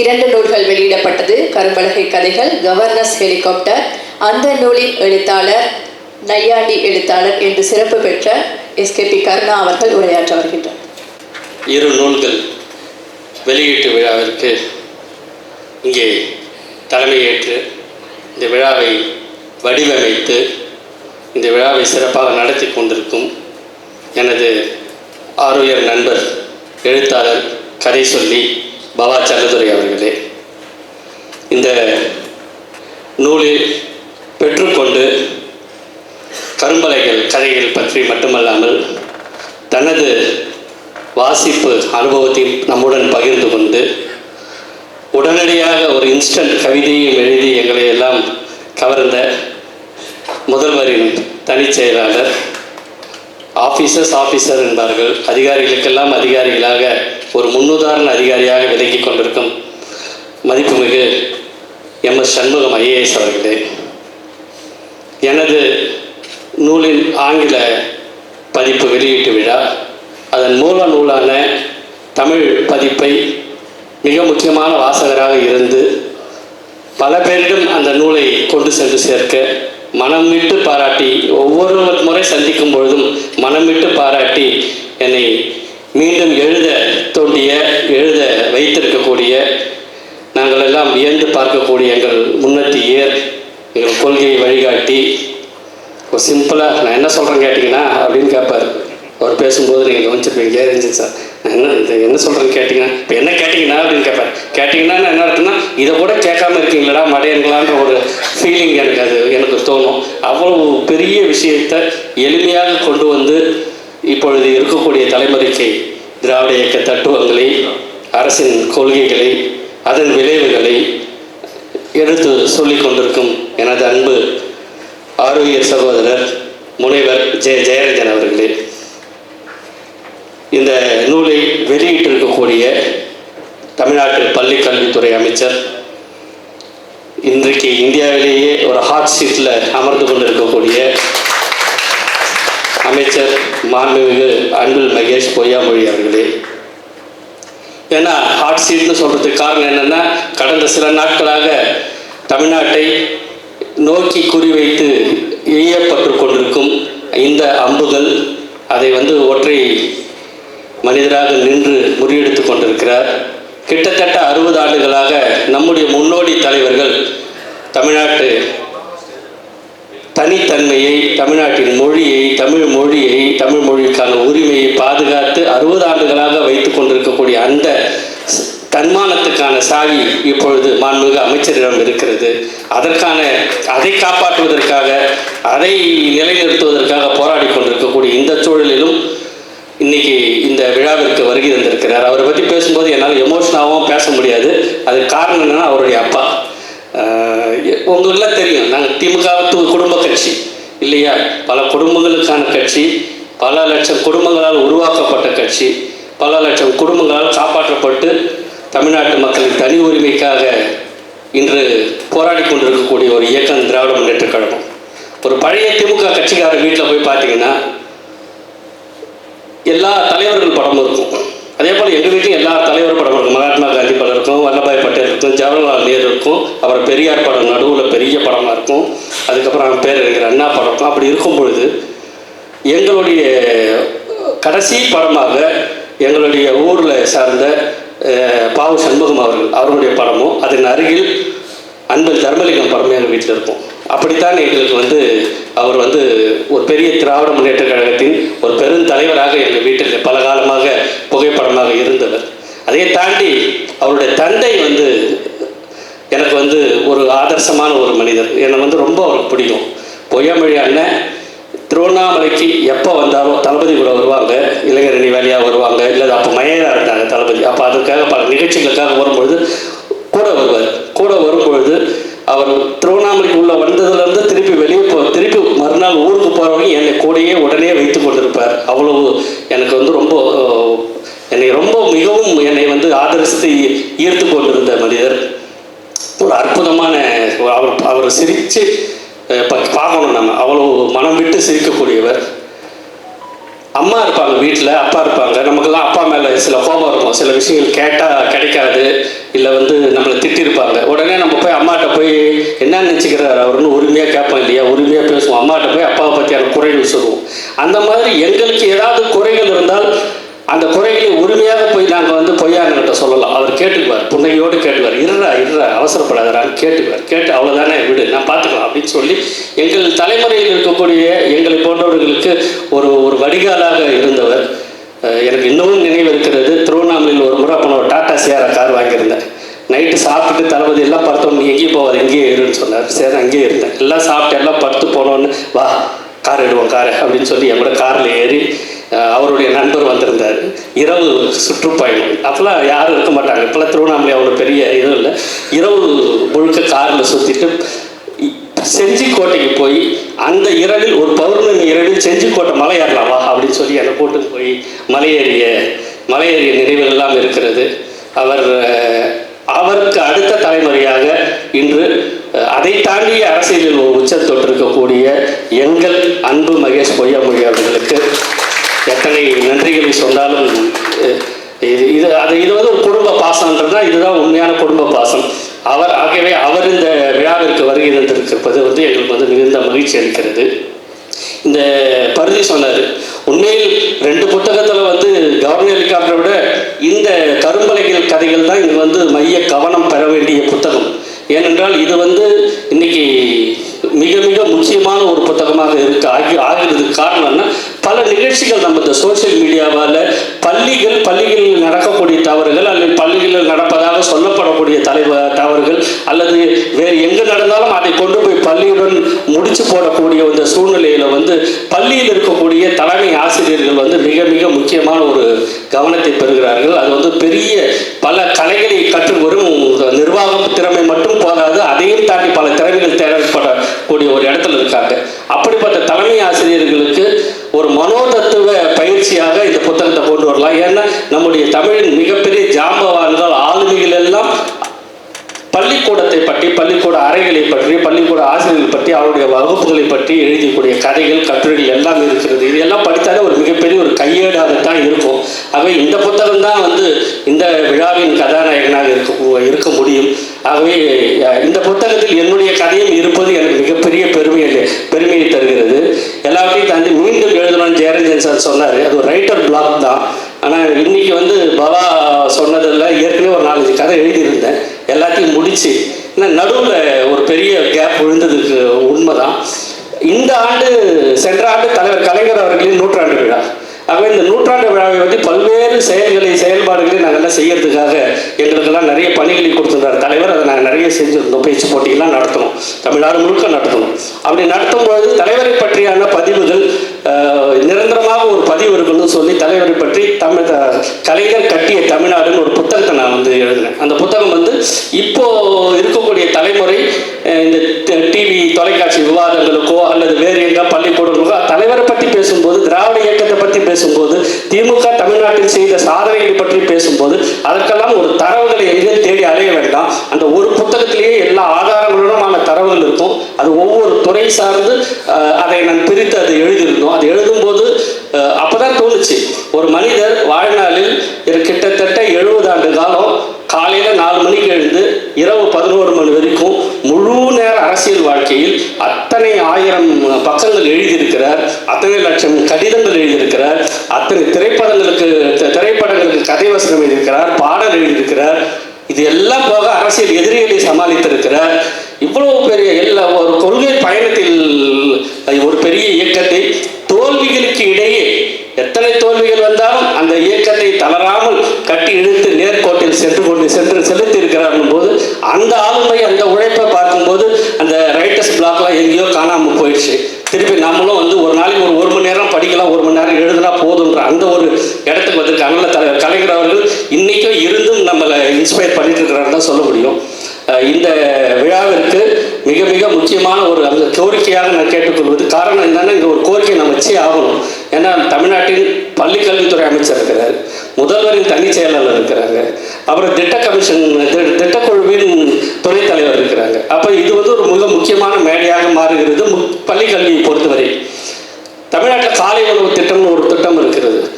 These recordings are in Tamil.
இரண்டு நூல்கள் வெளியிடப்பட்டது. கரும்பலகை கதைகள் கவர்னஸ் ஹெலிகாப்டர் அந்த நூலின் எழுத்தாளர் நையாண்டி எழுத்தாளர் என்று சிறப்பு பெற்ற எஸ்கேபி கருணா அவர்கள் உரையாற்ற வருகின்றனர். இரு நூல்கள் வெளியீட்டு விழாவிற்கு இங்கே தலைமையேற்று இந்த விழாவை வடிவமைத்து இந்த விழாவை சிறப்பாக நடத்தி கொண்டிருக்கும் எனது ஆரோயர் நண்பர் எழுத்தாளர் கதை சொல்லி பாபா செல்லதுரை அவர்களே இந்த நூலில் பெற்றுக்கொண்டு கரும்பலைகள் கதைகள் பற்றி மட்டுமல்லாமல் தனது வாசிப்பு அனுபவத்தையும் நம்முடன் பகிர்ந்து கொண்டு உடனடியாக ஒரு இன்ஸ்டன்ட் கவிதையும் எழுதி எங்களை எல்லாம் கவர்ந்த முதல்வரின் தனிச் செயலாளர் ஆஃபீஸர்ஸ் ஆஃபீஸர் என்பார்கள் அதிகாரிகளுக்கெல்லாம் அதிகாரிகளாக ஒரு முன்னுதாரண அதிகாரியாக விலகி கொண்டிருக்கும் மதிப்புமிகு எம். எஸ். சண்முகம் ஐஏஎஸ் அவர்களே எனது நூலின் ஆங்கில பதிப்பு வெளியீட்டு விழா அதன் மூல நூலான தமிழ் பதிப்பை மிக முக்கியமான வாசகராக இருந்து பல பேரிடம் அந்த நூலை கொண்டு சென்று சேர்க்க மனம் விட்டு பாராட்டி ஒவ்வொரு முறை சந்திக்கும் பொழுதும் மனம் விட்டு பாராட்டி என்னை மீண்டும் எழுத தோண்டிய எழுத வைத்திருக்கக்கூடிய நாங்கள் எல்லாம் வியந்து பார்க்கக்கூடிய எங்கள் முன்னத்தி ஏர் எங்கள் கொள்கையை வழிகாட்டி. ஒரு சிம்பிளாக நான் என்ன சொல்கிறேன் கேட்டிங்கன்னா அப்படின்னு கேட்பார். அவர் பேசும்போது நீங்கள் கவனிச்சிருப்பீங்க இருந்துச்சு சார்? நான் என்ன என்ன சொல்கிறேன்னு கேட்டிங்கன்னா இப்போ என்ன கேட்டிங்கன்னா? அப்படின்னு கேட்பார். கேட்டிங்கன்னா என்ன அர்த்தம்னா இதை கூட கேட்காம இருக்கீங்களா மடையங்களான்ற ஒரு ஃபீலிங் எனக்கு அது எனக்கு தோணும். அவ்வளவு பெரிய விஷயத்தை எளிமையாக கொண்டு வந்து இப்பொழுது இருக்கக்கூடிய தலைமுறைக்கு திராவிட இயக்க தத்துவங்களை அரசின் கொள்கைகளை அதன் விளைவுகளை எடுத்து சொல்லிக் கொண்டிருக்கும் எனது அன்பு ஆரோக்கிய சகோதரர் முனைவர் ஜெய ஜெயரஞ்சன் அவர்களே. இந்த நூலை வெளியிட்டிருக்கக்கூடிய தமிழ்நாட்டு பள்ளி கல்வித்துறை அமைச்சர் இன்றைக்கு இந்தியாவிலேயே ஒரு ஹாட் சீட்டில் அமர்ந்து கொண்டிருக்கக்கூடிய மாண்புமிகு அன்பில் மகேஷ் பொய்யாமொழி அவர்களே. ஏன்னா ஹாட் சீட்னு சொல்கிறதுக்கு காரணம் என்னென்னா கடந்த சில நாட்களாக தமிழ்நாட்டை நோக்கி குறிவைத்து எய்யப்பட்டு கொண்டிருக்கும் இந்த அம்புகள் அதை வந்து ஒற்றை மனிதராக நின்று முறியெடுத்து கொண்டிருக்கிறார். கிட்டத்தட்ட அறுபது ஆண்டுகளாக நம்முடைய முன்னோடி தலைவர்கள் தமிழ்நாட்டு தனித்தன்மையை தமிழ்நாட்டின் மொழியை தமிழ் மொழியை தமிழ் மொழிக்கான உரிமையை பாதுகாத்து அறுபது ஆண்டுகளாக வைத்துக் கொண்டிருக்கக்கூடிய அந்த ஸ்- தன்மானத்துக்கான சாவி இப்பொழுது மாண்புமிகு அமைச்சரிடம் இருக்கிறது. அதற்கான அதை காப்பாற்றுவதற்காக அதை நிலைநிறுத்துவதற்காக போராடி கொண்டிருக்கக்கூடிய இந்த சூழலிலும் இன்னைக்கு இந்த விழாவிற்கு வருகை தந்திருக்கிறார். அவரை பற்றி பேசும்போது என்னால் எமோஷனாகவும் பேச முடியாது. அதுக்கு காரணம் என்னன்னா அவருடைய அப்பா. உங்களுக்குலாம் தெரியும். நாங்கள் திமுக குடும்ப கட்சி. இல்லையா? பல குடும்பங்களுக்கான கட்சி. பல லட்சம் குடும்பங்களால் உருவாக்கப்பட்ட கட்சி. பல லட்சம் குடும்பங்களால் காப்பாற்றப்பட்டு தமிழ்நாட்டு மக்களின் தனி உரிமைக்காக இன்று போராடி கொண்டிருக்கக்கூடிய ஒரு இயக்கம் திராவிட முன்னேற்ற கழகம். ஒரு பழைய திமுக கட்சிக்காரர் வீட்டில் போய் பார்த்தீங்கன்னா எல்லா தலைவர்கள் படமும் இருக்கும். அதே போல் எங்கள் வீட்லையும் எல்லா தலைவர் படம் இருக்கும். மகாத்மா காந்தி படம் இருக்கும் வல்லபாய் பட்டேல் ஜவஹர்லால் நேரு இருக்கும். அப்புறம் பெரியார் படம் நடுவில் பெரிய படமாக இருக்கும். அதுக்கப்புறம் அவன் பேர் இருக்கிற அண்ணா படம் இருக்கும். அப்படி இருக்கும் பொழுது எங்களுடைய கடைசி படமாக எங்களுடைய ஊரில் சார்ந்த பாவு சண்முகம் அவர்கள் அவருடைய படமும் அதன் அருகில் அன்பில் தர்மலிங்கம் படமும் எங்கள் வீட்டில் இருக்கும். அப்படித்தான் எங்களுக்கு வந்து அவர் வந்து ஒரு பெரிய திராவிட முன்னேற்ற கழகத்தின் ஒரு பெருந்தலைவராக எங்கள் வீட்டில் பல காலமாக புகைப்படமாக இருந்தவர். அதை தாண்டி அவருடைய தந்தை வந்து எனக்கு வந்து ஒரு ஆதர்சமான ஒரு மனிதர். என்னை வந்து ரொம்ப அவருக்கு பிடிக்கும். பொய்யாமொழி அண்ணன் திருவண்ணாமலைக்கு எப்போ வந்தாலும் தளபதி கூட வருவாங்க. இளைஞரணி வேலையாக வருவாங்க. இல்லை அப்போ மயரா இருந்தாங்க தளபதி. அப்போ அதுக்காக பல நிகழ்ச்சிகளுக்காக வரும்பொழுது கூட வருவார். கூட வரும்பொழுது அவர் திருவண்ணாமலைக்கு உள்ள வந்ததுலேருந்து திருப்பி வெளியே போ திருப்பி மறுநாள் ஊருக்கு போகிறவங்க என்னை கூடயே உடனே வைத்து கொண்டிருப்பார். அவ்வளவு எனக்கு வந்து ரொம்ப என்னை ரொம்ப மிகவும் என்னை வந்து ஆதரித்து ஈர்த்து கொண்டிருந்த மனிதர். ஒரு அற்புதமான அவர் அவர் சிரித்து பார்க்கணும் நம்ம. அவ்வளோ மனம் விட்டு சிரிக்கக்கூடியவர். அம்மா இருப்பாங்க வீட்டில் அப்பா இருப்பாங்க. நமக்கெல்லாம் அப்பா மேலே சில கோபம் இருக்கும். சில விஷயங்கள் கேட்டால் கிடைக்காது. இல்லை வந்து நம்மளை திட்டிருப்பாங்க. உடனே நம்ம போய் என்ன நினச்சிக்கிறார்? அவர்னு உரிமையாக கேட்போம் இல்லையா? உரிமையாக பேசுவோம். அம்மாட்ட போய் அப்பாவை பற்றியான குறைகள் சொல்லுவோம். அந்த மாதிரி எங்களுக்கு ஏதாவது குறைகள் இருந்தால் அந்த குறைகளை உரிமையாக போய் நாங்கள் வந்து பொய்யானங்கிட்ட சொல்லலாம். அவர் கேட்டுக்குவார். புன்னையோடு கேட்டுவார் இருறா இருறா அவசரப்படாதரான்னு கேட்டுக்குவார். கேட்டு அவ்வளோதானே விடு நான் பார்த்துக்கலாம் அப்படின்னு சொல்லி எங்கள் தலைமுறையில் இருக்கக்கூடிய எங்களை போன்றவர்களுக்கு ஒரு ஒரு வடிகாலாக இருந்தவர். எனக்கு இன்னமும் நினைவு இருக்கிறது. திருவண்ணாமலையில் ஒரு முறை அப்போ நான் டாட்டா சியாரா கார் வாங்கியிருந்தேன். நைட்டு சாப்பிட்டுட்டு தளபதி எல்லாம் பார்த்தோம். நீ எங்கேயும் போவார் எங்கேயே இருன்னு சொன்னார். சரி அங்கேயே இருந்தேன். எல்லாம் சாப்பிட்டு எல்லாம் படுத்து போனோன்னு வா கார் எடுவோம் காரை அப்படின்னு சொல்லி என் கூட காரில் ஏறி அவருடைய நண்பர் வந்திருந்தார். இரவு சுற்றுப்பயணம். அப்போல்லாம் யாரும் இருக்க மாட்டாங்க. இப்போல்லாம் திருவண்ணாமலை அவ்வளோ பெரிய இதுவும் இல்லை. இரவு முழுக்க காரில் சுற்றிட்டு செஞ்சிக்கோட்டைக்கு போய் அந்த இரவில் ஒரு பௌர்ணமி இரவில் செஞ்சிக்கோட்டை மலை அப்படின்னு சொல்லி என்னை கூட்டு போய் மலையேறிய மலையேறிய நினைவுகள் எல்லாம் இருக்கிறது. அவர் அவருக்கு அடுத்த தலைமுறையாக இன்று அதை தாண்டிய அரசியலில் ஒரு உச்சம் தொட்டிருக்கக்கூடிய எங்கள் அன்பு மகேஷ் பொய்யாமொழி அவர்களுக்கு எத்தனை நன்றிகளை சொன்னாலும் இது இது அது இது வந்து ஒரு குடும்ப தான் இதுதான் உண்மையான குடும்ப பாசம். அவர் ஆகவே அவர் இந்த விழாவிற்கு வருகை தந்திருக்கிறது வந்து எங்களுக்கு வந்து மிகுந்த மகிழ்ச்சி அளிக்கிறது. இந்த பருதி சொன்னார் உண்மையில் ரெண்டு புத்தகத்தில் வந்து கவர்னர் ஹெலிகாப்டரை விட இந்த கரும்பலைகள் கதைகள் தான் இங்கே வந்து மைய கவனம் பெற வேண்டிய புத்தகம். ஏனென்றால் இது வந்து இன்னைக்கு மிக மிக முக்கியமான ஒரு புத்தகமாக இருக்கு ஆகி ஆகிறதுக்கு காரணம்னா பல நிகழ்ச்சிகள் நம்ம இந்த சோஷியல் மீடியாவால் பள்ளிகள் பள்ளிகளில் நடக்கக்கூடிய தவறுகள் அல்லது பள்ளிகளில் நடப்பதாக சொல்லப்படக்கூடிய தலைவ தவறுகள் அல்லது வேறு எங்கே நடந்தாலும் அதை கொண்டு போய் பள்ளியுடன் முடிச்சு போடக்கூடிய இந்த சூழ்நிலையில் வந்து பள்ளியில் இருக்கக்கூடிய தலைமை ஆசிரியர்கள் வந்து மிக மிக முக்கியமான ஒரு கவனத்தை பெறுகிறார்கள். அது வந்து பெரிய பல கலைகளை கற்று வரும் நிர்வாகம் திறமை மட்டும் போதாது அதையும் தாண்டி பல திறமைகள் தேவைப்படக்கூடிய ஒரு இடத்துல இருக்காங்க. அப்படிப்பட்ட தலைமை ஆசிரியர்கள் ஒரு மனோதத்துவ பயிற்சியாக இந்த புத்தகத்தை கொண்டு வரலாம். ஏன்னா நம்முடைய தமிழின் மிகப்பெரிய ஜாம்பவான்கள் ஆளுமைகள் எல்லாம் பள்ளிக்கூடத்தை பற்றி பள்ளிக்கூட அறைகளை பற்றி பள்ளிக்கூட ஆசிரியர்கள் பற்றி அவருடைய வகுப்புகளை பற்றி எழுதக்கூடிய கதைகள் கட்டுரைகள் எல்லாம் இருக்கிறது. இது எல்லாம் படித்தாலே ஒரு மிகப்பெரிய ஒரு கையேடாகத்தான் இருக்கும். ஆகவே இந்த புத்தகம் தான் வந்து இந்த விழாவின் கதாநாயகனாக இருக்க இருக்க முடியும். ஆகவே இந்த புத்தகத்தில் என்னுடைய கதையும் இருப்பது எனக்கு மிகப்பெரிய பெருமையை பெருமையை தருகிறது எல்லாத்தையும் தாண்டி மீண்டும் எழுதணும்னு ஜெயரஞ்சன் சார் சொன்னார் அது ஒரு ரைட்டர் பிளாக் தான் ஆனால் இன்னைக்கு வந்து பவா சொன்னதில் ஏற்கனவே ஒரு நாலஞ்சு கதை எழுதியிருந்தேன் எல்லாத்தையும் முடிச்சு ஏன்னா நடுவில் ஒரு பெரிய கேப் விழுந்ததுக்கு உண்மைதான் இந்த ஆண்டு சென்ற ஆண்டு தலைவர் கலைஞர் அவர்களின் நூற்றாண்டு விழா ஆகவே இந்த நூற்றாண்டு விழாவை பற்றி பல்வேறு செயல்களை செயல்பாடுகளை நாங்கள் எல்லாம் செய்யறதுக்காக எங்களுக்கெல்லாம் நிறைய பணிகளை கொடுத்துருந்தார். தலைவர் அதை நாங்கள் நிறைய செஞ்சுருந்தோம். பேச்சு போட்டிகள்லாம் நடத்தணும் தமிழ்நாடு முழுக்க நடத்தணும் அப்படி நடத்தும் பொழுது தலைவரை பற்றியான பதிவுகள் நிரந்தரமாக ஒரு பதிவு இருக்கணும்னு சொல்லி தலைவரை பற்றி தமிழ் கலைஞர் கட்டிய தமிழ்நாடுன்னு ஒரு புத்தகத்தை நான் வந்து எழுதினேன். அந்த புத்தகம் வந்து இப்போ இருக்கக்கூடிய தலை அஹ், இந்த டிவி தொலைக்காட்சி விவாதங்களுக்கோ அல்லது வேறு எங்க பள்ளிக்கூடங்களுக்கோ தலைவரை பற்றி பேசும்போது திராவிட இயக்கத்தை பற்றி பேசும்போது திமுக தமிழ்நாட்டில் செய்த சாதனைகளை பற்றி பேசும்போது அதற்கெல்லாம் ஒரு தரவுகளை எங்கேயும் தேடி அலைய வேண்டாம் அந்த ஒரு புத்தகத்திலேயே எல்லா ஆதாரங்களுடனான தரவுகள் இருக்கும் அது ஒவ்வொரு துறை சார்ந்து அதை நான் பிரித்து அதை எழுதியிருந்தோம். அது எழுதும்போது அஹ், அப்பதான் தோணுச்சு. ஒரு மனிதர் வாழ்நாளில் கிட்டத்தட்ட எழுபது ஆண்டு காலம் காலையில் நாலு மணிக்கு எழுந்து இரவு பதினோரு மணி வரைக்கும் முழு நேர அரசியல் வாழ்க்கையில் அத்தனை ஆயிரம் பக்கங்கள் எழுதியிருக்கிறார். அத்தனை லட்சம் கடிதங்கள் எழுதியிருக்கிறார். அத்தனை திரைப்படங்களுக்கு திரைப்படங்களுக்கு கதை வசனம் எழுதியிருக்கிறார். பாடல் எழுதியிருக்கிறார். இது எல்லாம் போக அரசியல் எதிரிகளை சமாளித்திருக்கிறார் இவ்வளவு பெரிய எல்லா ஒரு கொள்கை பயணத்தில் ஒரு பெரிய இயக்கத்தை தோல்விகளுக்கு இடையே எத்தனை தோல்விகள் வந்தாலும் அந்த இயக்கத்தை தளராமல் கட்டி இழுத்து நேர்கோட்டில் சென்று கொண்டு சென்று செலுத்தி இருக்கிறார்கள் போது அந்த ஆளுமை அந்த உழைப்பை பார்க்கும்போது அந்த ரைட்டர்ஸ் பிளாக்லாம் எங்கேயோ காணாமல் போயிடுச்சு. திருப்பி நம்மளும் வந்து ஒரு நாளைக்கு ஒரு ஒரு மணி நேரம் படிக்கலாம் ஒரு மணி நேரம் எழுதுனா போதுன்ற அந்த ஒரு இடத்துக்கு வந்திருக்காங்கல்ல தலைவர் கலைஞர் அவர்கள் இன்னைக்கும் இன்ஸ்பயர் பண்ணிட்டு இருக்கிறாருன்னு தான் சொல்ல முடியும். இந்த விழாவிற்கு மிக மிக முக்கியமான ஒரு அந்த கோரிக்கையாக நான் கேட்டுக்கொள்வது காரணம் என்னன்னா இந்த ஒரு கோரிக்கை நம்ம வச்சே ஆகணும். ஏன்னா தமிழ்நாட்டின் பள்ளிக்கல்வித்துறை அமைச்சர் இருக்கிறார் முதல்வரின் தனி செயலாளர் இருக்கிறாங்க அப்புறம் திட்ட கமிஷன் திட்டக்குழுவின் துணைத் தலைவர் இருக்கிறாங்க. அப்போ இது வந்து ஒரு மிக முக்கியமான மேடையாக மாறுகிறது மு- பள்ளிக்கல்வியை பொறுத்தவரை தமிழ்நாட்டில் காலை உணவு திட்டம்னு ஒரு திட்டம் இருக்கிறது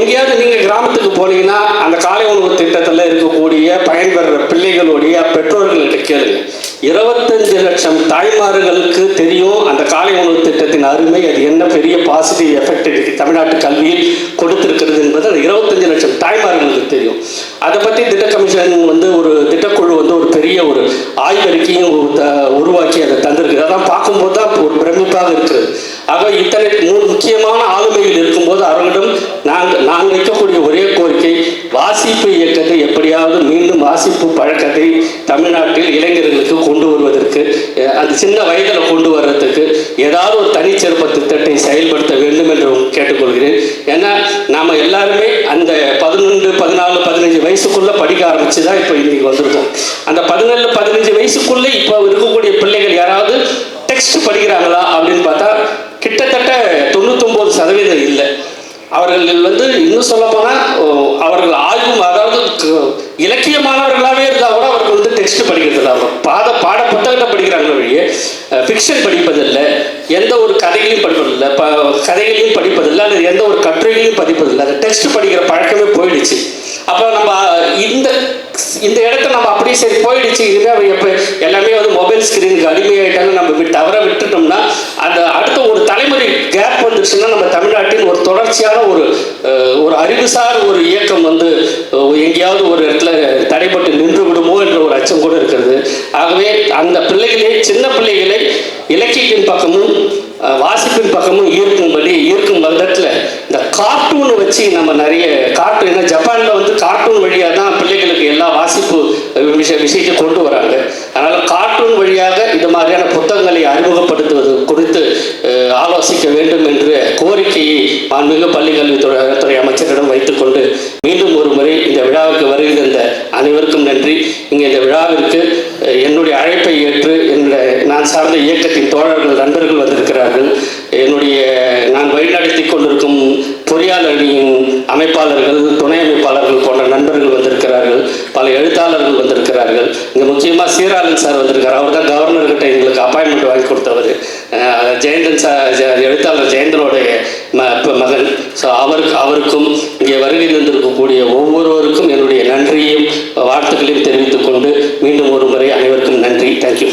எங்கேயாவது நீங்கள் கிராமத்துக்கு போனீங்கன்னா அந்த காலை உணவு திட்டத்தில் இருக்கக்கூடிய பயன்பெற பிள்ளைகளுடைய பெற்றோர்கள்ட்ட கேளுங்க. இருபத்தஞ்சு லட்சம் தாய்மார்களுக்கு தெரியும் அந்த காலை உணவு திட்டத்தின் அருமை. அது என்ன பெரிய பாசிட்டிவ் எஃபெக்ட் இருக்கு? தமிழ்நாட்டு கல்வியில் கொடுத்திருக்கிறது என்பது அந்த இருபத்தஞ்சு லட்சம் தாய்மார்களுக்கு தெரியும். அதை பற்றி திட்ட கமிஷன் வந்து ஒரு திட்டக்குழு வந்து ஒரு பெரிய ஒரு ஆய்வறிக்கையும் த- உருவாக்கி அதை தந்திருக்கு. அதெல்லாம் பார்க்கும்போது தான் ஒரு பிரமிப்பாக இருக்கிறது. ஆக இத்தனை முக்கியமான ஆளுமையில் இருக்கும்போது அவர்களிடம் நாங்கள் நான் வைக்கக்கூடிய ஒரே கோரிக்கை வாசிப்பு இயக்கத்தை எப்படியாவது மீண்டும் வாசிப்பு பழக்கத்தை தமிழ்நாட்டில் இளைஞர்களுக்கு கொண்டு வருவதற்கு அது அந்த சின்ன வயதில் கொண்டு வர்றதுக்கு ஏதாவது ஒரு தனிச்சிறப்பு திட்டத்தை செயல்படுத்த வேண்டும் என்று கேட்டுக்கொள்கிறேன். ஏன்னா நாம் எல்லாருமே அந்த பதினொன்று பதினாலு பதினஞ்சு வயசுக்குள்ளே படிக்க ஆரம்பிச்சு தான் இப்போ இன்றைக்கி வந்திருக்கோம். அந்த பதினேழு பதினஞ்சு வயசுக்குள்ளே இப்போ இருக்கக்கூடிய பிள்ளைகள் யாராவது டெக்ஸ்ட் படிக்கிறாங்களா அப்படின்னு பார்த்தா கிட்டத்தட்ட தொண்ணூத்தொம்பது சதவீதம் இல்லை அவர்கள் வந்து இன்னும் சொல்ல அவர்கள் ஆய்வும் அதாவது இலக்கியமானவர்களாகவே இருந்தால் கூட அவர்கள் வந்து டெக்ஸ்ட் படிக்கிறது தான். பாத பாட புத்தகத்தை படிக்கிறாங்க வழியே ஃபிக்ஷன் படிப்பதில்லை எந்த ஒரு கதைகளையும் படிப்பதில்லை ப கதைகளையும் படிப்பதில்லை அல்லது எந்த ஒரு கட்டுரைகளையும் படிப்பதில்லை அந்த டெக்ஸ்ட் படிக்கிற பழக்கமே போயிடுச்சு. அப்போ நம்ம இந்த இந்த இடத்த நம்ம அப்படியே சரி போயிடுச்சு. இதுவே எப்போ எல்லாமே வந்து மொபைல் ஸ்க்ரீனுக்கு அடிமையாயிட்டாலும் நம்ம விட்டு தவற விட்டுட்டோம்னா அந்த அடுத்த ஒரு தலைமுறை கேப் வந்துச்சுன்னா நம்ம தமிழ்நாட்டின் ஒரு தொடர்ச்சியான ஒரு ஒரு அறிவுசார் ஒரு இயக்கம் வந்து எங்கேயாவது ஒரு இடத்துல தடைப்பட்டு நின்று விடுமோ என்ற ஒரு அச்சம் கூட இருக்கிறது. ஆகவே அந்த பிள்ளைகளை சின்ன பிள்ளைகளை இலக்கியத்தின் பக்கமும் வாசிப்பின் பக்கமும் ஈர்க்கும்படி ஈர்க்கும் விதத்தில் இந்த கார்ட்டூன் வச்சு நம்ம நிறைய கார்ட்டூன் ஏன்னா ஜப்பானில் வந்து கார்ட்டூன் வழியாக தான் பிள்ளைகளுக்கு எல்லா வாசிப்பு அஹ், விஷய விஷயத்தை கொண்டு வராங்க அதனால் கார்ட்டூன் வழியாக இது மாதிரியான புத்தகங்களை அறிமுகப்படுத்துவது குறித்து வாசிக்க வேண்டும் என்ற கோரிக்கையை மாண்புமிகு பள்ளிக்கல்வித்துறை துறை அமைச்சரிடம் வைத்துக்கொண்டு மீண்டும் ஒரு முறை இந்த விழாவுக்கு வருகை தந்த அனைவருக்கும் நன்றி. இங்கே இந்த விழாவிற்கு என்னுடைய அழைப்பை ஏற்று என்னுடைய நான் சார்ந்த இயக்கத்தின் தோழர்கள் நண்பர்கள் வந்திருக்கிறார்கள். என்னுடைய நான் வழிநடத்தி கொண்டிருக்கும் பொறியாளர்களின் அமைப்பாளர்கள் துணை அமைப்பாளர்கள் போன்ற நண்பர்கள் வந்திருக்கிறார்கள். பல எழுத்தாளர்கள் வந்திருக்கிறார்கள். இங்கே முக்கியமாக சீராளன் சார் வந்திருக்கிறார் அவர் தான் கவர்னர்கிட்ட எங்களுக்கு ஜெயந்தன் எழுத்தாளர் ஜெயந்தனுடைய மகன் ஸோ அவருக்கு அவருக்கும் இங்கே வருகை தந்திருக்கக்கூடிய ஒவ்வொருவருக்கும் என்னுடைய நன்றியையும் வாழ்த்துக்களையும் தெரிவித்துக் கொண்டு மீண்டும் ஒரு முறை அனைவருக்கும் நன்றி. தேங்க்யூ